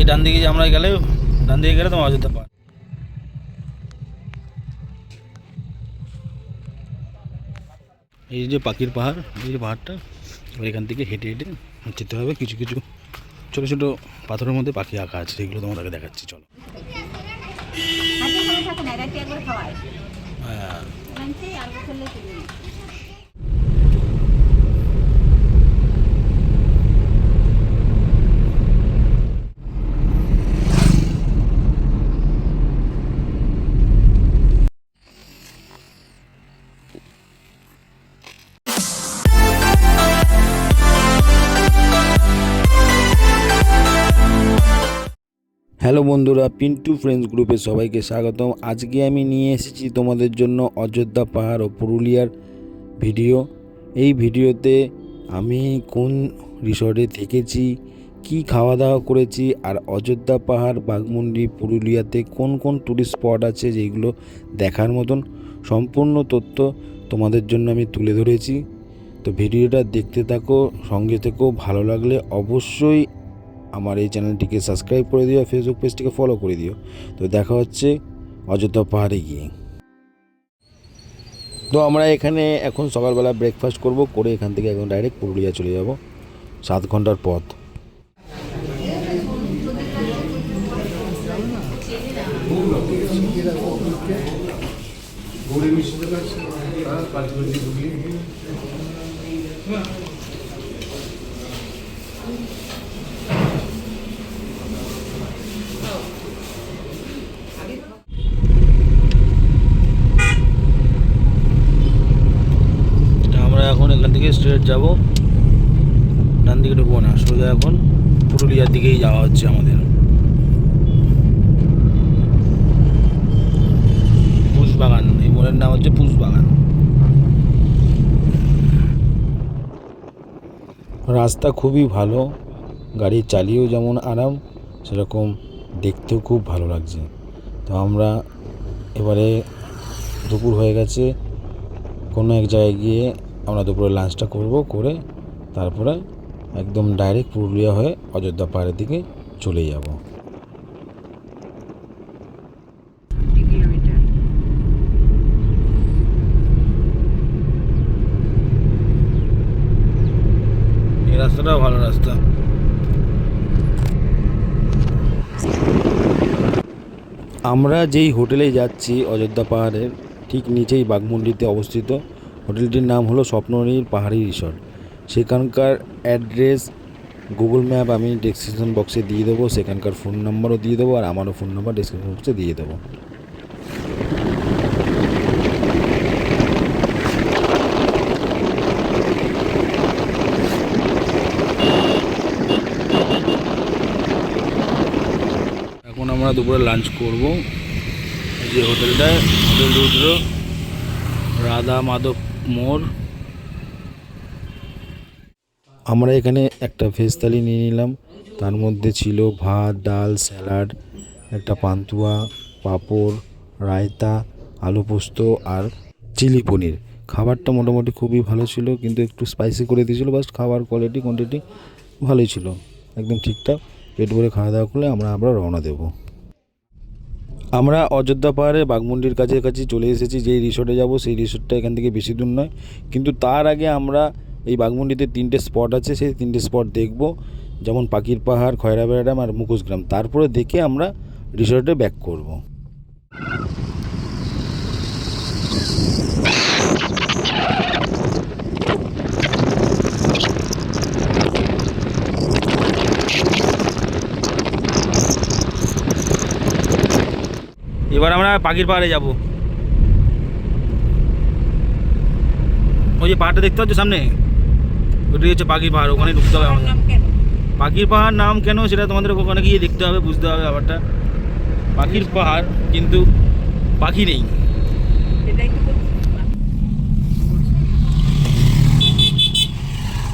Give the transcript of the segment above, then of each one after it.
এই ডান দিকে যে আমরা গেলে ডান দিকে গেলে তোমার অযোধ্যা পাহাড় এই যে পাখির পাহাড় এই যে পাহাড়টা এখান থেকে হেঁটে হেঁটে যেতে হবে। কিছু কিছু ছোটো ছোটো পাথরের মধ্যে পাখি আঁকা আছে সেগুলো তোমাদেরকে দেখাচ্ছি চলো। হ্যাঁ। হ্যালো বন্ধুরা, পিন্টু ফ্রেন্ডস গ্রুপে সবাইকে স্বাগতম। আজকে আমি নিয়ে এসেছি তোমাদের জন্য অযোধ্যা পাহাড় ও পুরুলিয়ার ভিডিও এই ভিডিওতে আমি কোন রিসর্টে থেকেছি, কি খাওয়া দাওয়া করেছি, আর অযোধ্যা পাহাড়, বাঘমুন্ডি, পুরুলিয়াতে কোন কোন টুরিস্ট স্পট আছে যেগুলো দেখার মতন সম্পূর্ণ তথ্য তোমাদের জন্য আমি তুলে ধরেছি। তো ভিডিওটা দেখতে থাকো, সঙ্গে থেকেও ভালো লাগলে অবশ্যই আমার এই চ্যানেলটিকে সাবস্ক্রাইব করে দিও ফেসবুক পেজটিকে ফলো করে দিও। তো দেখা হচ্ছে অযোধ্যা পাহাড়ে গিয়ে। তো আমরা এখানে এখন সকালবেলা ব্রেকফাস্ট করব, করে এখান থেকে এখন ডাইরেক্ট পুরুলিয়া চলে যাব। সাত ঘণ্টার পথ। আমরা এখন এখান থেকে স্ট্রেট যাব, ডান দিকে ঢুকবো না, সোজা এখন পুরুলিয়ার দিকেই যাওয়া হচ্ছে আমাদের। পুষবাগান, এই মোড়ের নাম হচ্ছে পুষবাগান। রাস্তা খুবই ভালো, গাড়ি চালিয়েও যেমন আরাম, সেরকম দেখতেও খুব ভালো লাগছে। তো আমরা এবারে দুপুর হয়ে গেছে, কোনো এক জায়গায় গিয়ে আমরা দুপুরে লাঞ্চটা করব করে তারপরে একদম ডাইরেক্ট পুরুলিয়া হয়ে অযোধ্যা পাহাড়ের দিকে চলে যাব। এই রাস্তাটাও ভালো রাস্তা। আমরা যেই হোটেলে যাচ্ছি অযোধ্যা পাহাড়ের ঠিক নিচেই বাঘমুন্ডিতে অবস্থিত। হোটেলটির নাম হলো স্বপ্ননীল পাহাড়ি রিসর্ট। সেখানকার অ্যাড্রেস গুগল ম্যাপ আমি ডেসক্রিপশন বক্সে দিয়ে দেবো, সেখানকার ফোন নাম্বারও দিয়ে দেবো, আর আমারও ফোন নাম্বার ডেসক্রিপশন বক্সে দিয়ে দেবো। এখন আমরা দুপুরে লাঞ্চ করব। যে হোটেলটায় হোটেল রাধা মাধব মোড়। আমরা এখানে একটা ভেজ থালি নিয়ে নিলাম। তার মধ্যে ছিল ভাত, ডাল, স্যালাড, একটা পান্তুয়া, পাঁপড়, রায়তা, আলু পোস্ত আর চিলি পনির। খাবারটা মোটামুটি খুবই ভালো ছিল, কিন্তু একটু স্পাইসি করে দিয়েছিল। বাস খাবার কোয়ালিটি কোয়ান্টিটি ভালোই ছিল। একদম ঠিকঠাক। পেট ভরে খাওয়া দাওয়া করলে আমরা আবার রওনা দেবো। আমরা অযোধ্যা পাহাড়ে বাঘমুন্ডির কাছে কাছে চলে এসেছি, যেই রিসোর্টে যাব সেই রিসোর্টটা এখান থেকে বেশি দূর নয়। কিন্তু তার আগে আমরা এই বাঘমুন্ডিতে তিনটে স্পট আছে, সেই তিনটে স্পট দেখব। যেমন পাখির পাহাড়, খয়রা বেড়াডাম আর মুখোশগ্রাম তারপরে দেখে আমরা রিসোর্টে ব্যাক করব। এবার আমরা পাখির পাহাড়ে যাব। ওই যে পাহাড়টা দেখতে পাচ্ছ সামনে? ওটাই হচ্ছে পাখির পাহাড়, ওখানে ঢুকতে হবে আমাদের। নাম কেন? পাখির পাহাড় নাম কেন সেটা তোমাদের ওখানে গিয়ে দেখতে হবে, বুঝতে হবে ব্যাপারটা। পাখির পাহাড় কিন্তু পাখি নেই। সেটাই তো বলছি।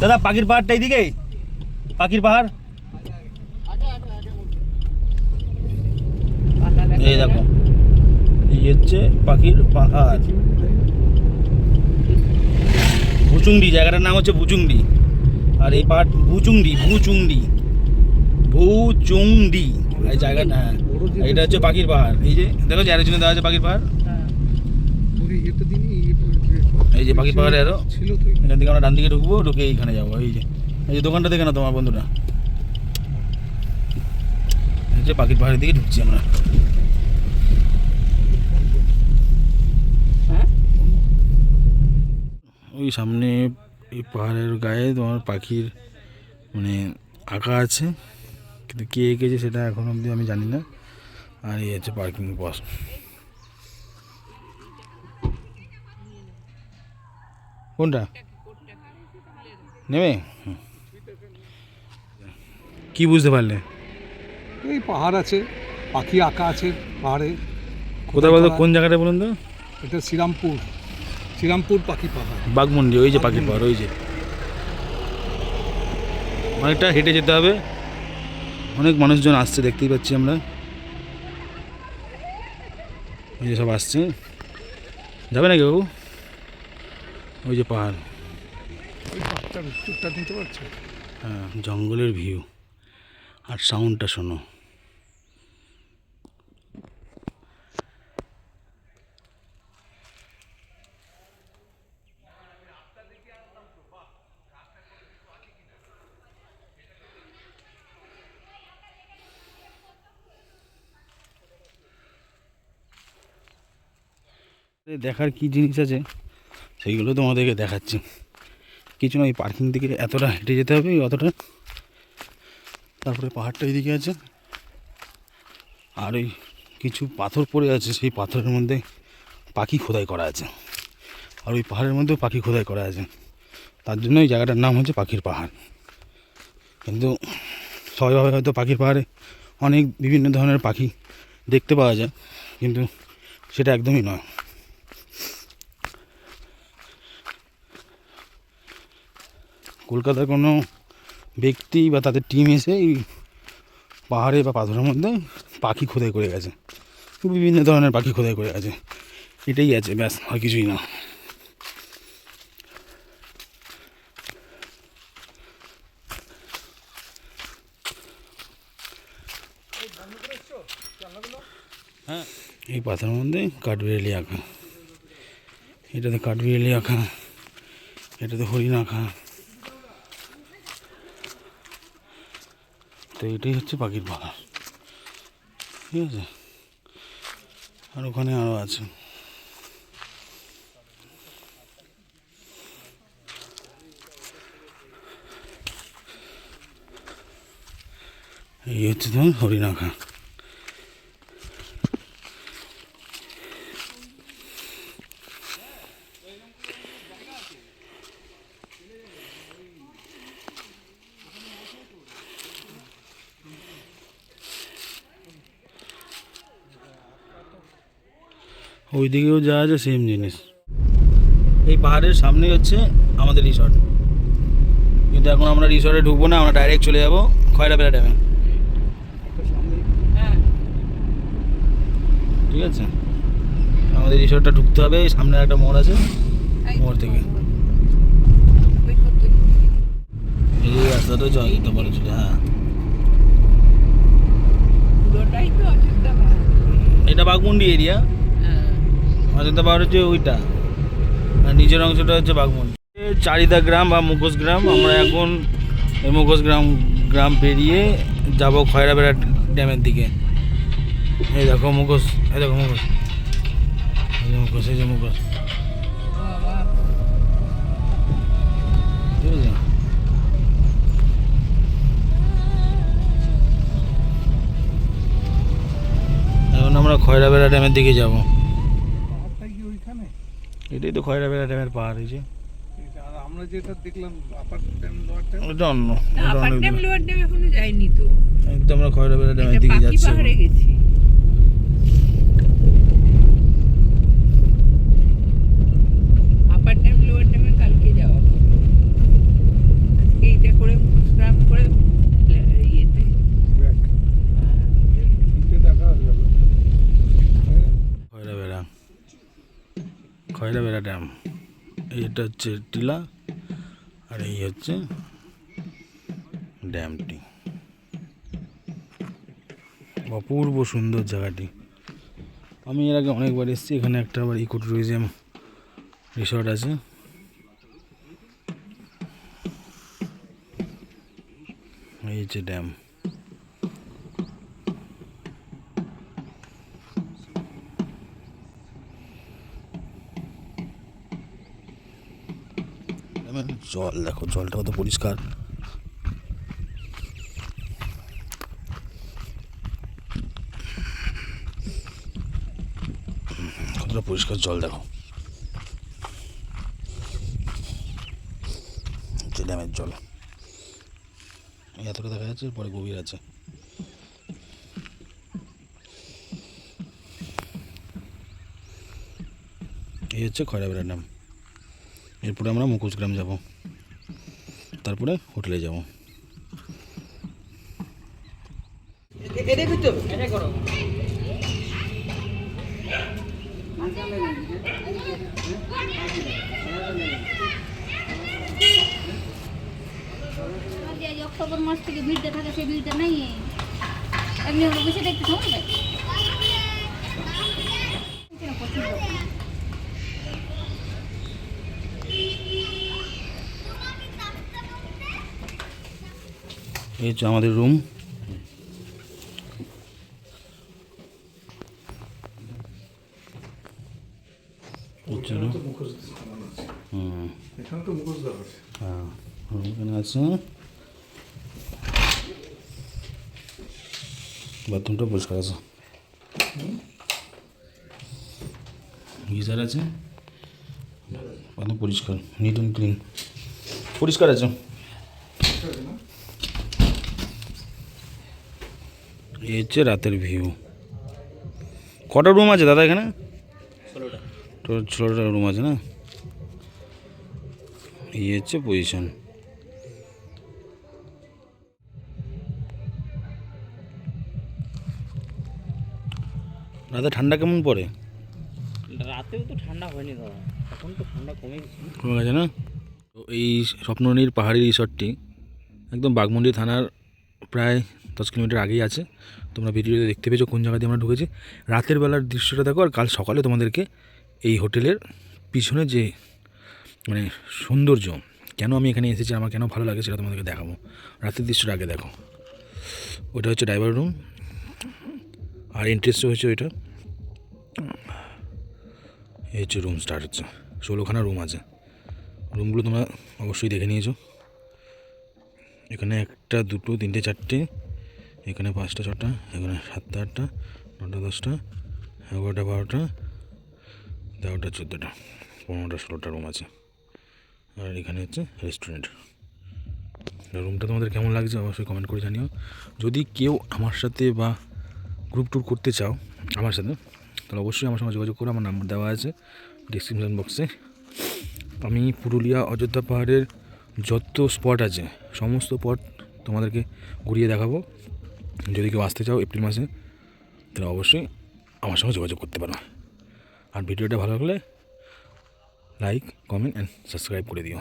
দাদা, পাখির পাহাড়টা এইদিকে? পাখির পাহাড়? পাতা দেখা এই দেখো। হচ্ছে পাখির পাহাড়। ভুচুংডি, জায়গাটার নাম হচ্ছে ভুচুংডি। আর এই পাহাড় ভুচুংডি ভুচুংডি চৌন্ডি এই জায়গাটা হ্যাঁ এটা হচ্ছে পাখির পাহাড়। এই যে, দেখো যে আরেকজনে দেওয়া আছে পাখির পাহাড়। এই যে পাখির পাহাড়ে আরও। এখান থেকে আমরা ডান দিকে ঢুকবো, ঢুকে এইখানে যাব। এই যে এই যে দোকানটা দেখে না তোমার বন্ধুরা। এই যে পাখির পাহাড়ের দিকে ঢুকছি আমরা। ওই সামনে এই পাহাড়ের গায়ে তোমার পাখির মানে আঁকা আছে। কিন্তু কে এঁকেছে সেটা এখন অবধি আমি জানি না। আর এই হচ্ছে পার্কিং বস কোনটা? নেবে? হুম। কি বুঝতে পারলে? এই পাহাড় আছে পাখি আঁকা আছে পাহাড়ে। কোথায় বলতো? কোন জায়গাটা বলুন তো? এটা শ্রীরামপুর। শ্রীরামপুর পাখি পাহাড়। বাঘমুন্ডি ওই যে পাখির পাহাড় ওই যে। অনেকটা হেঁটে যেতে হবে। অনেক মানুষজন আসছে দেখতেই পাচ্ছি আমরা। এই যে সব আসছে। যাবে নাকি বাবু? ওই যে পাহাড়। ওই হ্যাঁ জঙ্গলের ভিউ। আর সাউন্ডটা শোনো। দেখার কি জিনিস আছে? সেইগুলো তোমাদেরকে দেখাচ্ছি। কিছু না ওই পার্কিং থেকে এতটা হেঁটে যেতে হবে, অতটা। তারপরে পাহাড়টা এদিকে আছে। আর ওই কিছু পাথর পড়ে আছে, সেই পাথরের মধ্যে পাখি খোদাই করা আছে। আর ওই পাহাড়ের মধ্যেও পাখি খোদাই করা আছে। তার জন্য ওই জায়গাটার নাম হচ্ছে পাখির পাহাড়। কিন্তু সবাই ভাবে হয়তো পাখির পাহাড়ে অনেক বিভিন্ন ধরনের পাখি দেখতে পাওয়া যায়, কিন্তু সেটা একদমই নয়। কলকাতার কোনো ব্যক্তি বা তাদের টিম এসে এই পাহাড়ে বা পাথরের মধ্যে পাখি খোদাই করে গেছে। বিভিন্ন ধরনের পাখি খোদাই করে গেছে। এটাই আছে ব্যাস আর কিছুই না। হ্যাঁ। এই পাথরের মধ্যে কাঠবিড়ালি আঁকা এটাতে কাঠবিড়ালি আঁকা এটাতে হরিণ আঁকা। তো এটাই হচ্ছে পাখির পাহাড় ঠিক আছে? আর ওখানে আরও আছে। এই হচ্ছে তোমার হরিণ আঁকা ওইদিকেও যা আছে সেম জিনিস। এই পাহাড়ের সামনেই হচ্ছে আমাদের রিসর্ট কিন্তু এখন আমরা রিসর্টে ঢুকবো না আমরা ডাইরেক্ট চলে যাব খয়রাবেড়া ড্যামে ঠিক আছে? আমাদের রিসর্টটা ঢুকতে হবে সামনে একটা মোড় আছে মোড় থেকে। এই রাস্তাটা জয়িত বলে চলে হ্যাঁ। এটা বাঘমুন্ডি এরিয়া অযোধ্যা পাহাড় হচ্ছে ওইটা, আর নিজের অংশটা হচ্ছে বাঘমুন্ডি চারিদা গ্রাম বা মুখোশ গ্রাম, আমরা এখন এই মুখোশ গ্রাম গ্রাম পেরিয়ে যাব খয়রাবেড়া ড্যামের দিকে। এই দেখো মুখোশ, এই দেখো মুখোশ। এই যে মুখোশ, এই যে মুখোশ। এখন আমরা খয়রাবেড়া ড্যামের দিকে যাব। এটাই তো খয়রা বেড়া ড্যামের পাহাড় হয়েছে যে। আর আমরা যেটা দেখলাম আপার ড্যাম লোয়ার ড্যাম ওটা অন্য ড্যাম লোয়ার ড্যাম এখনও যাইনি তো। একদম আমরা খয়রা বেড়া ড্যামের দিকে যাচ্ছি পাহাড়ে গেছি আপার ড্যাম লোয়ার ড্যামে কালকে যাওয়া হবে। আজকে এইটা করে মুখস্ক্রাব করে ইয়েতে ব্যাক তিনটে দেখা হয়ে গেল খয়রাবেড়া খয়রাবেড়া ড্যাম এইটা হচ্ছে টিলা আর এই হচ্ছে ড্যামটি। অপূর্ব সুন্দর জায়গাটি। আমি এর আগে অনেকবার এসেছি, এখানে একটা আবার ইকো ট্যুরিজম রিসর্ট আছে। এই হচ্ছে ড্যাম। জল, দেখো, জলটা কত পরিষ্কার। কতটা পরিষ্কার জল, দেখো। ড্যামের জল। এতটা দেখা যাচ্ছে, পরে গভীর আছে। এই হচ্ছে খয়রাবেড়া ড্যাম। এরপরে আমরা মুখোশগ্রাম যাব। তারপরে হোটেলে যাব। অক্টোবর মাস থেকে ভিড়টা থাকে সেই ভিড়টা নেই এমনি হলো বেশি দেখতে সময় এই হচ্ছে আমাদের রুম হ্যাঁ এখানে আছে। বাথরুমটা পরিষ্কার আছে। গিজার আছে। একদম পরিষ্কার নিট অ্যান্ড ক্লিন পরিষ্কার আছে। এই হচ্ছে রাতের ভিউ কটা রুম আছে দাদা এখানে? ষোলোটা। রুম আছে না? এই হচ্ছে পজিশন রাতে ঠান্ডা কেমন পড়ে? রাতেও তো ঠান্ডা হয়নি দাদা। এখন তো ঠান্ডা কমে গেছে। কমে গেছে না? তো এই স্বপ্ননীর পাহাড়ি রিসর্টটি একদম বাগমুন্ডি থানার প্রায় দশ কিলোমিটার আগেই আছে। তোমরা ভিডিওতে দেখতে পেয়েছ কোন জায়গা দিয়ে আমরা ঢুকেছি। রাতের বেলার দৃশ্যটা দেখো, আর কাল সকালে তোমাদেরকে এই হোটেলের পিছনে যে মানে সৌন্দর্য, কেন আমি এখানে এসেছি, আমার কেন ভালো লাগে সেটা তোমাদেরকে দেখাবো। রাতের দৃশ্যটা আগে দেখো। ওটা হচ্ছে ড্রাইভার রুম আর ইন্টারেস্ট হয়েছে ওইটা। এই হচ্ছে রুম স্টার্ট হচ্ছে। ষোলোখানা রুম আছে। রুমগুলো তোমরা অবশ্যই দেখে নিয়েছো। এখানে একটা, দুটো, তিনটে, চারটে এখানে পাঁচটা, ছটা, এখানে সাতটা, আটটা, নটা, দশটা, এগারোটা, বারোটা, তেরোটা, চোদ্দোটা, পনেরোটা, ষোলোটা রুম আছে। আর এখানে হচ্ছে রেস্টুরেন্ট রুমটা তোমাদের কেমন লাগছে অবশ্যই কমেন্ট করে জানিও। যদি কেউ আমার সাথে বা গ্রুপ ট্যুর করতে চাও, আমার সাথে, তাহলে অবশ্যই আমার সঙ্গে যোগাযোগ করো, আমার নাম্বার দেওয়া আছে ডিসক্রিপশন বক্সে আমি পুরুলিয়া, অযোধ্যা পাহাড়ের যত স্পট আছে, সমস্ত স্পট তোমাদেরকে ঘুরিয়ে দেখাবো। যদি কেউ আসতে চাও এপ্রিল মাসে, তাহলে অবশ্যই আমার সঙ্গে যোগাযোগ করতে পারো। আর ভিডিওটা ভালো লাগলে লাইক কমেন্ট অ্যান্ড সাবস্ক্রাইব করে দিও।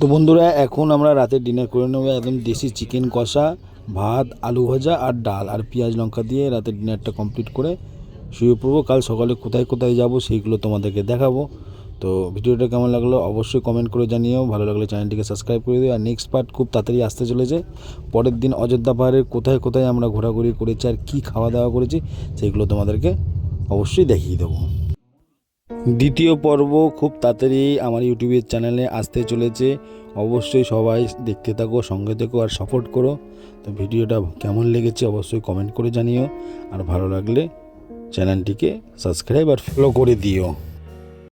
তো বন্ধুরা, এখন আমরা রাতে ডিনার করে নেব একদম দেশি চিকেন কষা, ভাত, আলু ভাজা আর ডাল আর পেঁয়াজ লঙ্কা দিয়ে রাতের ডিনারটা কমপ্লিট করে শুয়ে পড়ব। কাল সকালে কোথায় কোথায় যাব সেইগুলো তোমাদেরকে দেখাবো। তো ভিডিওটা কেমন লাগল অবশ্যই কমেন্ট করে জানিও। ভালো লাগলে চ্যানেলটিকে সাবস্ক্রাইব করে দিও। আর নেক্সট পার্ট খুব তাড়াতাড়ি আসতে চলেছে। পরের দিন অযোধ্যা পাহাড়ের কোথায় কোথায় আমরা ঘোরাঘুরি করেছি আর কী খাওয়া দাওয়া করেছি সেইগুলো তোমাদেরকে অবশ্যই দেখিয়ে দেবো। দ্বিতীয় পর্ব খুব তাড়াতাড়ি আমার ইউটিউবের চ্যানেলে আসতে চলেছে। অবশ্যই সবাই দেখতে থাকো, সঙ্গে থেকো আর সাপোর্ট করো। তো ভিডিওটা কেমন লেগেছে অবশ্যই কমেন্ট করে জানিও। আর ভালো লাগলে চ্যানেলটিকে সাবস্ক্রাইব আর ফলো করে দিও।